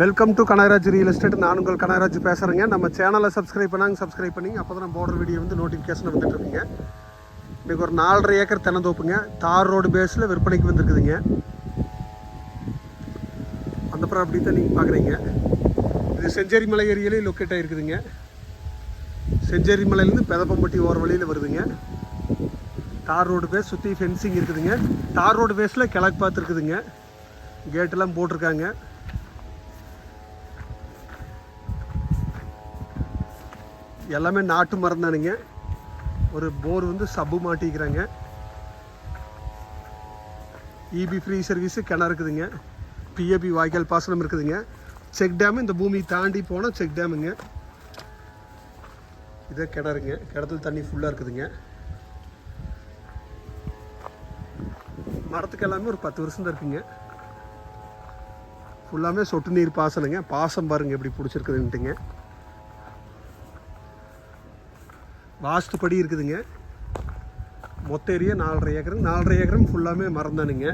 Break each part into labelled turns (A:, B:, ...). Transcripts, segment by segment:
A: Welcome to Kanagaraj real estate நான் உங்கள் கனகராஜ் பேசுகிறேங்க நம்ம சேனலை சப்ஸ்கிரைப் பண்ணாங்க சப்ஸ்கிரைப் பண்ணி அப்போ தான் போடுற வீடியோ வந்து நோட்டிஃபிகேஷன் வந்துட்டு இருக்குங்க இன்றைக்கி ஒரு நாலரை ஏக்கர் தென்னந்தோப்புங்க. தார் ரோடு பேஸில் விற்பனைக்கு வந்திருக்குதுங்க. அந்த ப்ராப்பர்ட்டி தான் நீங்கள் பார்க்குறீங்க இது செஞ்சேரி மலை ஏரியாலே லொக்கேட் ஆகிருக்குதுங்க செஞ்சேரி மலையிலேருந்து பெதப்பம்பட்டி ஓர வழியில் வருதுங்க. தார் ரோடு பேஸ் சுற்றி ஃபென்சிங் இருக்குதுங்க. தார் ரோடு பேஸில் கிழக்கு பார்த்துருக்குதுங்க. கேட்டெல்லாம் போட்டிருக்காங்க. எல்லாமே நாட்டு மரம் தானுங்க ஒரு போர் வந்து சப்பு மாட்டிக்கிறாங்க. இபி ஃப்ரீ சர்வீஸு கிணறு இருக்குதுங்க. பிஏபி வாய்க்கால் பாசனம் இருக்குதுங்க. செக் டேமு இந்த பூமி தாண்டி போனால் செக் டேமுங்க இதே கிணறுங்க. கிணத்துல தண்ணி ஃபுல்லாக இருக்குதுங்க. மரத்துக்கு எல்லாமே ஒரு பத்து வருஷம் தான் இருக்குங்க. ஃபுல்லாமே சொட்டு நீர் பாசனங்க. பாசம் பாருங்க எப்படி பிடிச்சிருக்குதுன்ட்டுங்க. வாஸ்துப்படி இருக்குதுங்க. மொத்த ஏரியா நாலரை ஏக்கர் நாலரை ஏக்கரும் ஃபுல்லாமே மரம் தானுங்க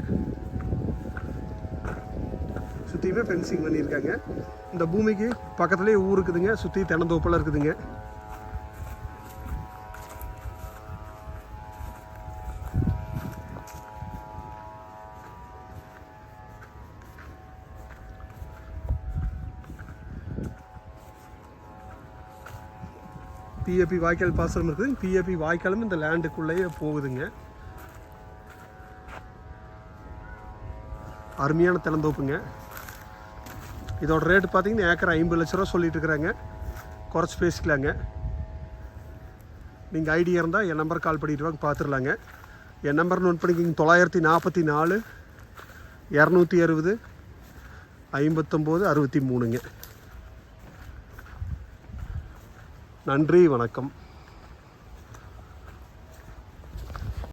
A: சுற்றியுமே ஃபென்சிங் பண்ணியிருக்காங்க. இந்த பூமிக்கு பக்கத்துலேயே ஊர் இருக்குதுங்க. சுற்றி தென்னந்தோப்பெல்லாம் இருக்குதுங்க. பிஏபி வாய்க்கால் பாசனம் இருக்குது. பிஏபி வாய்க்காலும் இந்த லேண்டுக்குள்ளேயே போகுதுங்க. அருமையான திறந்தோப்புங்க. இதோட ரேட்டு பார்த்தீங்கன்னா ஏக்கர் ஐம்பது லட்ச ரூபா சொல்லிட்டு இருக்கிறாங்க. குறைச்சி பேசிக்கலாங்க. நீங்கள் ஐடியா இருந்தால் என் நம்பர் கால் பண்ணிட்டு வாங்க பார்த்துடலாங்க என் நம்பர் நோட் பண்ணிக்கிங்க. தொள்ளாயிரத்தி நாற்பத்தி நாலு இரநூத்தி அறுபது ஐம்பத்தொம்போது அறுபத்தி மூணுங்க. நன்றி வணக்கம்.